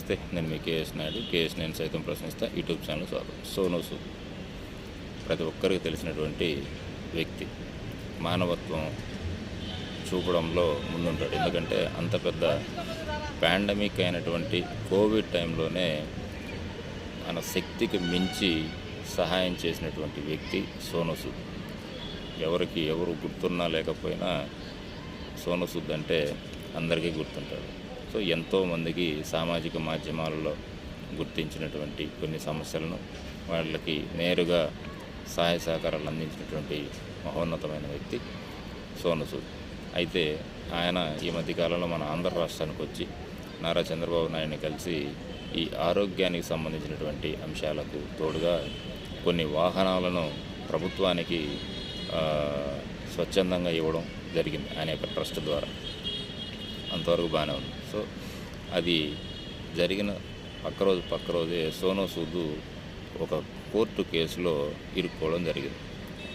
నమస్తే నేను మీ KS Naidu. KS నేను సైతం ప్రశ్నిస్తా యూట్యూబ్ ఛానల్ స్వాగతం. సోనూ సూద్ ప్రతి ఒక్కరికి తెలిసినటువంటి వ్యక్తి. మానవత్వం చూపడంలో ముందుంటాడు. ఎందుకంటే అంత పెద్ద పాండమిక్ అయినటువంటి కోవిడ్ టైంలోనే మన శక్తికి మించి సహాయం చేసినటువంటి వ్యక్తి సోనూ సూద్ ఎవరికి ఎవరు గుర్తున్నా లేకపోయినా సోనూ సూద్ అంటే అందరికీ గుర్తుంటాడు. సో ఎంతోమందికి సామాజిక మాధ్యమాలలో గుర్తించినటువంటి కొన్ని సమస్యలను వాళ్ళకి నేరుగా సహాయ సహకారాలు అందించినటువంటి మహోన్నతమైన వ్యక్తి సోనసూద్ అయితే ఆయన ఈ మధ్యకాలంలో మన ఆంధ్ర రాష్ట్రానికి వచ్చి నారా చంద్రబాబు నాయుడిని కలిసి ఈ ఆరోగ్యానికి సంబంధించినటువంటి అంశాలకు తోడుగా కొన్ని వాహనాలను ప్రభుత్వానికి స్వచ్ఛందంగా ఇవ్వడం జరిగింది. ఆయన యొక్క ట్రస్ట్ ద్వారా. అంతవరకు బాగానే ఉంది. సో అది జరిగిన పక్క రోజు పక్క రోజే సోను సూద్ ఒక కోర్టు కేసులో ఇరుక్కోవడం జరిగింది.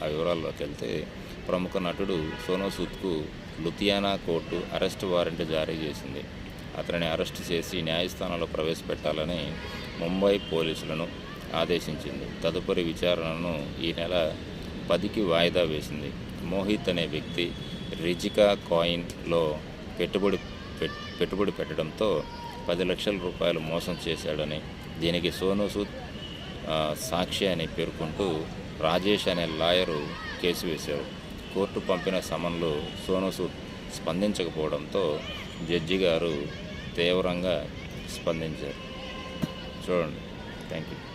ఆ వివరాల్లోకి వెళ్తే ప్రముఖ నటుడు సోనో సూద్కు లుధియానా కోర్టు అరెస్ట్ వారెంట్ జారీ చేసింది. అతనిని అరెస్ట్ చేసి న్యాయస్థానంలో ప్రవేశపెట్టాలని ముంబై పోలీసులను ఆదేశించింది. తదుపరి విచారణను ఈ నెల పదికి వాయిదా వేసింది. మోహిత్ అనే వ్యక్తి రిజికా కాయిన్లో పెట్టుబడి పెట్టుబడి పెట్టడంతో పది లక్షల రూపాయలు మోసం చేశాడని దీనికి సోను సూద్ సాక్షి అని పేర్కొంటూ రాజేష్ అనే లాయరు కేసు వేశారు. కోర్టు పంపిన సమన్లు సోను సూద్ స్పందించకపోవడంతో జడ్జి గారు తీవ్రంగా స్పందించారు. చూడండి. Thank you